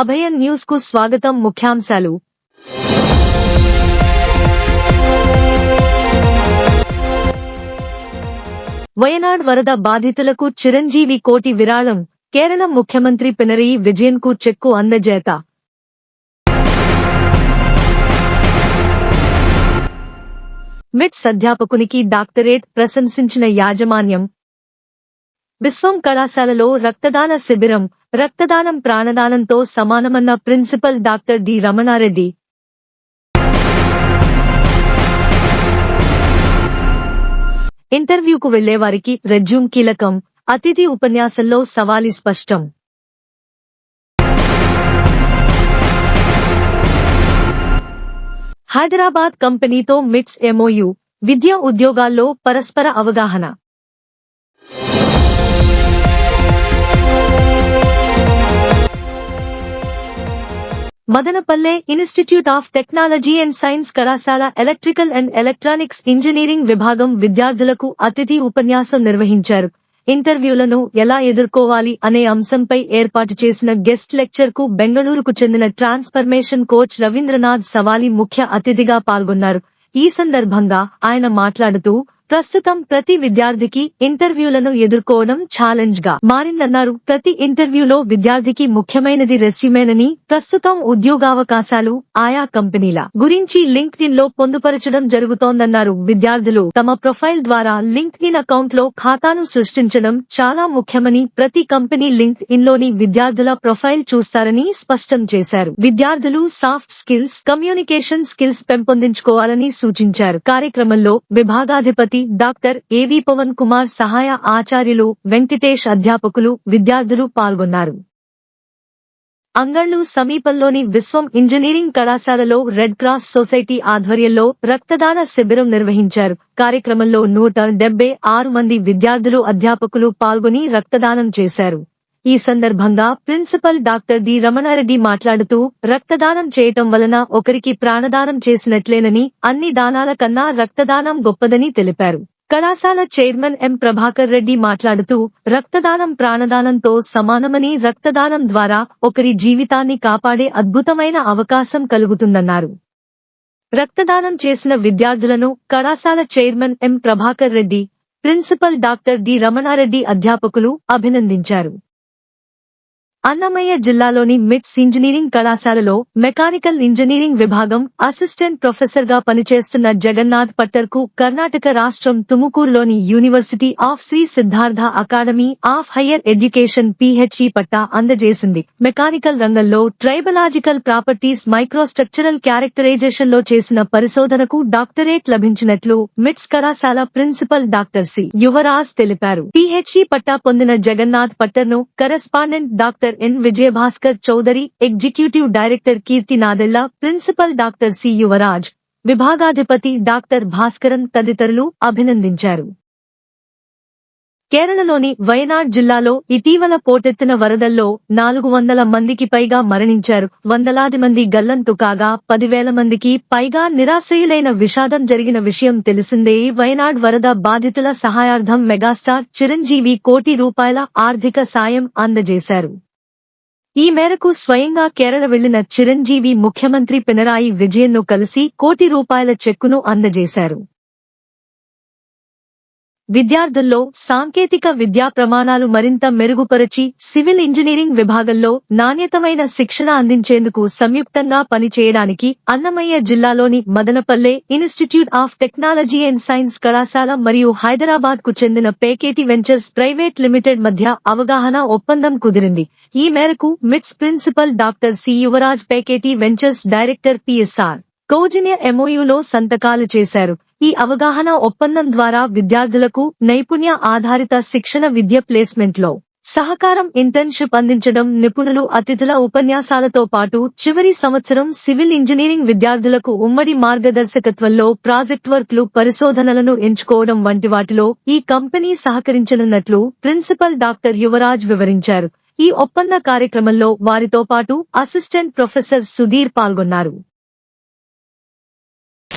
అభయన్ న్యూస్కు స్వాగతం ముఖ్యాంశాలు. వయనాడ్ వరద బాధితులకు చిరంజీవి కోటి విరాళం కేరళ ముఖ్యమంత్రి పినరయి విజయన్కు చెక్కు అందజేత. మిట్స్ అధ్యాపకునికి డాక్టరేట్ ప్రశంసించిన యాజమాన్యం విశ్వం కళాశాలలో రక్తదాన శిబిరం రక్తదానం ప్రాణదానంతో సమానమన్న ప్రిన్సిపల్ డాక్టర్ డి రమణారెడ్డి. ఇంటర్వ్యూకు వెళ్ళేవారికి రెజ్యూమ్ కీలకం అతిథి ఉపన్యాసంలో సవాలి స్పష్టం. హైదరాబాద్ కంపెనీతో మిట్స్ ఎంఓయు విద్యా ఉద్యోగాల్లో పరస్పర అవగాహన. Madanapalle Institute of Technology and Science కళాశాల ఎలక్ట్రికల్ అండ్ ఎలక్ట్రానిక్స్ ఇంజనీరింగ్ విభాగం విద్యార్థులకు అతిథి ఉపన్యాసం నిర్వహించారు. ఇంటర్వ్యూలను ఎలా ఎదుర్కోవాలి అనే అంశంపై ఏర్పాటు చేసిన గెస్ట్ లెక్చర్కు బెంగళూరుకు చెందిన ట్రాన్స్ఫర్మేషన్ కోచ్ రవీంద్రనాథ్ సవాలి ముఖ్య అతిథిగా పాల్గొన్నారు. ఈ సందర్భంగా ఆయన మాట్లాడుతూ ప్రస్తుతం ప్రతి విద్యార్థికి ఇంటర్వ్యూలను ఎదుర్కోవడం ఛాలెంజ్గా మారిందన్నారు. ప్రతి ఇంటర్వ్యూలో విద్యార్థికి ముఖ్యమైనది రెస్యూమేనని ప్రస్తుతం ఉద్యోగావకాశాలు ఆయా కంపెనీల గురించి లింక్ ఇన్లో పొందుపరచడం జరుగుతోందన్నారు. విద్యార్థులు తమ ప్రొఫైల్ ద్వారా లింక్ ఇన్ అకౌంట్లో ఖాతాను సృష్టించడం చాలా ముఖ్యమని ప్రతి కంపెనీ లింక్ ఇన్లోని విద్యార్థుల ప్రొఫైల్ చూస్తారని స్పష్టం చేశారు. విద్యార్థులు సాఫ్ట్ స్కిల్స్ కమ్యూనికేషన్ స్కిల్స్ పెంపొందించుకోవాలని సూచించారు. కార్యక్రమంలో విభాగాధిపతి డాక్టర్ ఏవి పవన్ కుమార్ సహాయ ఆచార్యులు వెంకటేష్ అధ్యాపకులు విద్యార్థులు పాల్గొన్నారు. అంగళ్ళు సమీపంలోని విశ్వం ఇంజనీరింగ్ కళాశాలలో రెడ్ క్రాస్ సొసైటీ ఆధ్వర్యంలో రక్తదాన శిబిరం నిర్వహించారు. కార్యక్రమంలో నూట డెబ్బై ఆరు మంది విద్యార్థులు అధ్యాపకులు పాల్గొని రక్తదానం చేశారు. ఈ సందర్భంగా ప్రిన్సిపల్ డాక్టర్ డి రమణారెడ్డి మాట్లాడుతూ రక్తదానం చేయటం వలన ఒకరికి ప్రాణదానం చేసినట్లేనని అన్ని దానాల కన్నా రక్తదానం గొప్పదని తెలిపారు. కళాశాల చైర్మన్ ఎం ప్రభాకర్ రెడ్డి మాట్లాడుతూ రక్తదానం ప్రాణదానంతో సమానమని రక్తదానం ద్వారా ఒకరి జీవితాన్ని కాపాడే అద్భుతమైన అవకాశం కలుగుతుందన్నారు. రక్తదానం చేసిన విద్యార్థులను కళాశాల chairman M Prabhakar Reddy principal doctor D Ramana Reddy అధ్యాపకులు అభినందించారు. అన్నమయ్య జిల్లాలోని మిట్స్ ఇంజనీరింగ్ కళాశాలలో మెకానికల్ ఇంజనీరింగ్ విభాగం అసిస్టెంట్ ప్రొఫెసర్గా పనిచేస్తున్న జగన్నాథ్ పట్టర్కు కర్ణాటక రాష్ట్రం తుముకూరులోని University of Shri Siddhartha Academy of Higher Education PhD పట్టా అందజేసింది. మెకానికల్ రంగంలో ట్రైబలాజికల్ ప్రాపర్టీస్ మైక్రోస్ట్రక్చరల్ క్యారెక్టరైజేషన్లో చేసిన పరిశోధనకు డాక్టరేట్ లభించినట్లు మిట్స్ కళాశాల ప్రిన్సిపల్ డాక్టర్ సి. యువరాజ్ తెలిపారు. పిహెచ్ఈ పట్టా పొందిన Jagannadh పట్టర్ను correspondent doctor N Vijayabhaskar Chowdary executive director Keerthi Nadella principal doctor C Yuvaraj విభాగాధిపతి డాక్టర్ భాస్కరన్ తదితరులు అభినందించారు. కేరళలోని వయనాడ్ జిల్లాలో ఇటీవల పోటెత్తిన వరదల్లో నాలుగు వందల మందికి పైగా మరణించారు. వందలాది మంది గల్లంతు కాగా పదివేల మందికి పైగా నిరాశ్రయులైన విషాదం జరిగిన విషయం తెలిసిందే వయనాడ్ వరద బాధితుల సహాయార్థం మెగాస్టార్ చిరంజీవి కోటి రూపాయల ఆర్థిక సాయం అందజేశారు. ఈ మేరకు స్వయంగా కేరళ వెళ్ళిన చిరంజీవి ముఖ్యమంత్రి పినరాయి విజయన్ను కలిసి కోటి రూపాయల చెక్కును అందజేశారు. విద్యార్థుల్లో సాంకేతిక విద్యా ప్రమాణాలు మరింత మెరుగుపరచి సివిల్ ఇంజనీరింగ్ విభాగంలో నాణ్యతమైన శిక్షణ అందించేందుకు సంయుక్తంగా పనిచేయడానికి అన్నమయ్య జిల్లాలోని Madanapalle Institute of Technology and Science కళాశాల మరియు హైదరాబాద్కు చెందిన పేకేటి వెంచర్స్ ప్రైవేట్ లిమిటెడ్ మధ్య అవగాహన ఒప్పందం కుదిరింది. ఈ మేరకు MITS principal doctor C Yuvaraj Peketi ventures director PSR Kaujanya ఎంఓయూలో సంతకాలు చేశారు. ఈ అవగాహన ఒప్పందం ద్వారా విద్యార్థులకు నైపుణ్య ఆధారిత శిక్షణ విద్య ప్లేస్మెంట్లో సహకారం ఇంటర్న్షిప్ అందించడం నిపుణులు అతిథుల ఉపన్యాసాలతో పాటు చివరి సంవత్సరం సివిల్ ఇంజనీరింగ్ విద్యార్థులకు ఉమ్మడి మార్గదర్శకత్వంలో ప్రాజెక్ట్ వర్క్లు పరిశోధనలను ఎంచుకోవడం వంటి వాటిలో ఈ కంపెనీ సహకరించనున్నట్లు ప్రిన్సిపల్ డాక్టర్ యువరాజ్ వివరించారు. ఈ ఒప్పంద కార్యక్రమంలో వారితో పాటు అసిస్టెంట్ ప్రొఫెసర్ సుధీర్ పాల్గొన్నారు.